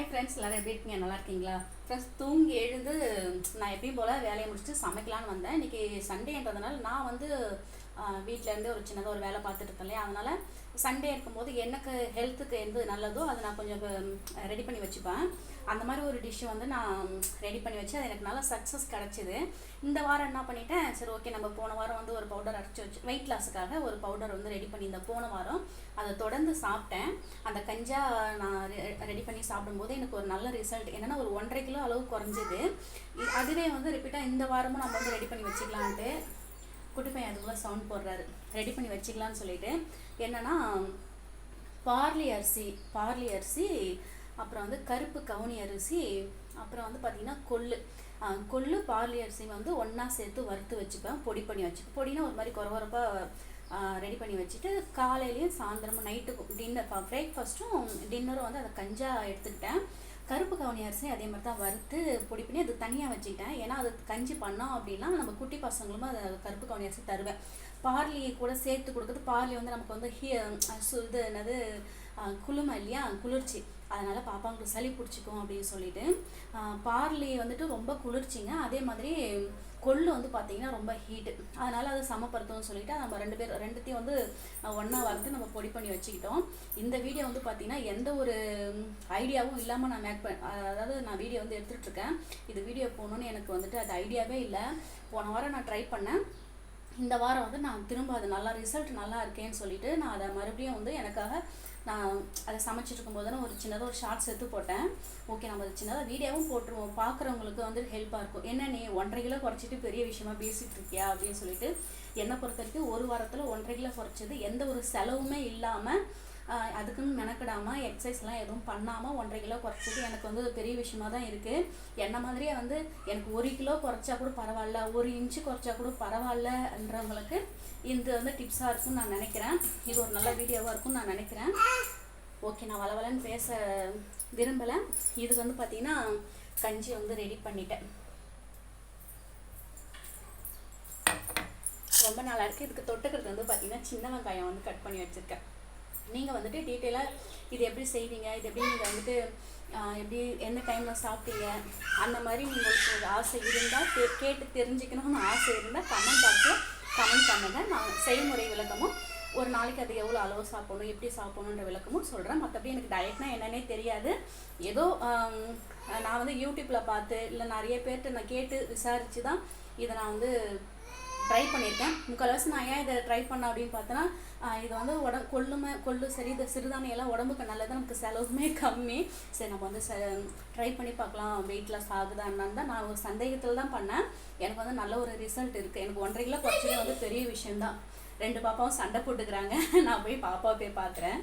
Hi friends எல்லோரும் எப்படி இருக்கீங்க? நல்லா இருக்கீங்களா? ஃப்ரெண்ட்ஸ் தூங்கி எழுந்து நான் எப்பயும் போல் வேலையை முடிச்சுட்டு சமைக்கலான்னு வந்தேன். இன்றைக்கி சண்டேன்றதுனால நான் வந்து வீட்டிலேருந்து ஒரு சின்னதாக ஒரு வேலை பார்த்துட்டு இருக்கேன் இல்லையா? அதனால் சண்டே இருக்கும்போது எனக்கு ஹெல்த்துக்கு எது நல்லதோ அதை நான் கொஞ்சம் ரெடி பண்ணி வச்சுப்பேன். அந்த மாதிரி ஒரு டிஷ்ஷை வந்து நான் ரெடி பண்ணி வச்சு அது எனக்கு நல்லா சக்ஸஸ் கிடச்சிது. இந்த வாரம் என்ன பண்ணிட்டேன்? சரி ஓகே நம்ம போன வாரம் வந்து ஒரு பவுடர் அரைச்சி வச்சு வெயிட் லாஸுக்காக ஒரு பவுடர் வந்து ரெடி பண்ணி இந்த போன வாரம் அதை தொடர்ந்து சாப்பிட்டேன். அந்த கஞ்சா நான் ரெடி பண்ணி சாப்பிடும்போது எனக்கு ஒரு நல்ல ரிசல்ட் என்னென்னா ஒரு ஒன்றரை கிலோ அளவு குறைஞ்சிது. அதுவே வந்து ரிப்பீட்டாக இந்த வாரமும் நம்ம வந்து ரெடி பண்ணி வச்சுக்கலான்ட்டு குட்டி பையன் அதுக்குள்ளே சவுண்ட் போடுறாரு. ரெடி பண்ணி வச்சுக்கலான்னு சொல்லிட்டு. என்னென்னா பார்லி அரிசி பார்லி அரிசி அப்புறம் வந்து கருப்பு கவுனி அரிசி அப்புறம் வந்து பார்த்திங்கன்னா கொள்ளு. கொள்ளு பார்லி அரிசி வந்து ஒன்றா சேர்த்து வறுத்து வச்சுப்பேன். பொடி பண்ணி வச்சுப்பேன். பொடினா ஒரு மாதிரி குறவரப்பாக ரெடி பண்ணி வச்சுட்டு காலையிலையும் சாயந்தரமும் நைட்டுக்கும் டின்னர் பிரேக்ஃபாஸ்ட்டும் டின்னரும் வந்து அதை கஞ்சா எடுத்துக்கிட்டேன். கருப்பு கவுனி அரிசியும் அதே மாதிரி தான் வறுத்து பொடி பண்ணி அது தனியாக வச்சுக்கிட்டேன். ஏன்னா அது கஞ்சி பண்ணோம் அப்படின்னா நம்ம குட்டி பசங்களும் அதை கருப்பு கவுனி அரிசி தருவேன். பார்லி கூட சேர்த்து கொடுக்குறது பார்லி வந்து நமக்கு வந்து ஹீ இது என்னது குளுமை இல்லையா? குளிர்ச்சி. அதனால் பாப்பாங்களுக்கு சளி பிடிச்சிக்கும் அப்படின்னு சொல்லிட்டு பார்லி வந்துட்டு ரொம்ப குளிர்ச்சிங்க. அதே மாதிரி கொள்ளு வந்து பார்த்தீங்கன்னா ரொம்ப ஹீட்டு அதனால் அதை சமப்படுத்தும்னு சொல்லிட்டு நம்ம ரெண்டு பேர் ரெண்டுத்தையும் வந்து ஒன்றா வறுத்து நம்ம பொடி பண்ணி வச்சுக்கிட்டோம். இந்த வீடியோ வந்து பார்த்தீங்கன்னா எந்த ஒரு ஐடியாவும் இல்லாமல் நான் மேக் பண்ண அதாவது நான் வீடியோ வந்து எடுத்துகிட்ருக்கேன் இது வீடியோ போகணுன்னு எனக்கு வந்துட்டு அது ஐடியாவே இல்லை. போன வாரம் நான் ட்ரை பண்ணேன். இந்த வாரம் வந்து நான் திரும்ப அது நல்லா ரிசல்ட் நல்லா இருக்கேன்னு சொல்லிட்டு நான் அதை மறுபடியும் வந்து எனக்காக நான் அதை சமைச்சிட்டு இருக்கும்போது ஒரு சின்னதாக ஒரு ஷார்ட்ஸ் எடுத்து போட்டேன். ஓகே நம்ம அது சின்னதாக வீடியோவும் போட்டுருவோம். பார்க்குறவங்களுக்கு வந்து ஹெல்ப்பாக இருக்கும். என்ன நீ ஒன்றரை கிலோ குறைச்சிட்டு பெரிய விஷயமா பேசிகிட்டு இருக்கியா அப்படின்னு சொல்லிட்டு என்னை பொறுத்த வரைக்கும் ஒரு வாரத்தில் ஒன்றரை கிலோ குறைச்சது எந்த ஒரு செலவுமே இல்லாமல் அதுக்குன்னு மெனக்கிடாமல் எக்ஸசைஸ்லாம் எதுவும் பண்ணாமல் ஒன்றரை கிலோ குறைச்சது எனக்கு வந்து ஒரு பெரிய விஷயமா தான் இருக்குது என்ன மாதிரியே வந்து எனக்கு ஒரு கிலோ குறைச்சா கூட பரவாயில்ல ஒரு இன்ச்சு குறைச்சா கூட பரவாயில்லன்றவங்களுக்கு இது வந்து டிப்ஸாக இருக்கும்னு நான் நினைக்கிறேன். இது ஒரு நல்ல வீடியோவாக இருக்கும்னு நான் நினைக்கிறேன். ஓகே நான் வளவலன்னு பேச விரும்பலை. இதுக்கு வந்து பார்த்தீங்கன்னா கஞ்சி வந்து ரெடி பண்ணிட்டேன். ரொம்ப நல்லா இருக்குது இதுக்கு தொட்டுக்கிறது வந்து பார்த்தீங்கன்னா சின்ன வெங்காயம் வந்து கட் பண்ணி வச்சுருக்கேன். நீங்கள் வந்துட்டு டீட்டெயிலாக இது எப்படி செய்வீங்க? இது எப்படி நீங்கள் வந்துட்டு எப்படி எந்த டைமில் சாப்பிட்டீங்க? அந்த மாதிரி உங்களுக்கு ஒரு ஆசை இருந்தால் கே கேட்டு தெரிஞ்சுக்கணும்னு ஆசை இருந்தால் கமெண்ட் பாக்ஸில் கமெண்ட் பண்ணுங்கள் நான் செய்முறை விளக்கமும் ஒரு நாளைக்கு அது எவ்வளோ அளவு சாப்பிடணும் எப்படி சாப்பிடணுன்ற விளக்கமும் சொல்கிறேன் மற்றபடி எனக்கு டயட்னா என்னன்னே தெரியாது. ஏதோ நான் வந்து யூடியூப்பில் பார்த்து இல்லை நிறைய பேர்கிட்ட நான் கேட்டு விசாரித்து தான் இதை நான் வந்து ட்ரை பண்ணியிருக்கேன் முக்கால்வாசி நான் ஏன் இதை ட்ரை பண்ணேன் அப்படின்னு பார்த்தோன்னா இது வந்து உடம்பு கொள்ளுமை கொள்ளு சரி இந்த சிறுதானியம் எல்லாம் உடம்புக்கு நல்லது நமக்கு செலவுமே கம்மி. சரி நம்ம வந்து ட்ரை பண்ணி பார்க்கலாம். வெயிட் லாஸ் ஆகுதான்னு தான் நான் ஒரு சந்தேகத்தில் தான் பண்ணேன். எனக்கு வந்து நல்ல ஒரு ரிசல்ட் இருக்குது எனக்கு ஒன்றரை கிலோ குறைச்சதே வந்து பெரிய விஷயம்தான். ரெண்டு பாப்பாவும் சண்டை போட்டுக்கிறாங்க. நான் போய் பாப்பாவை போய் பார்க்குறேன்.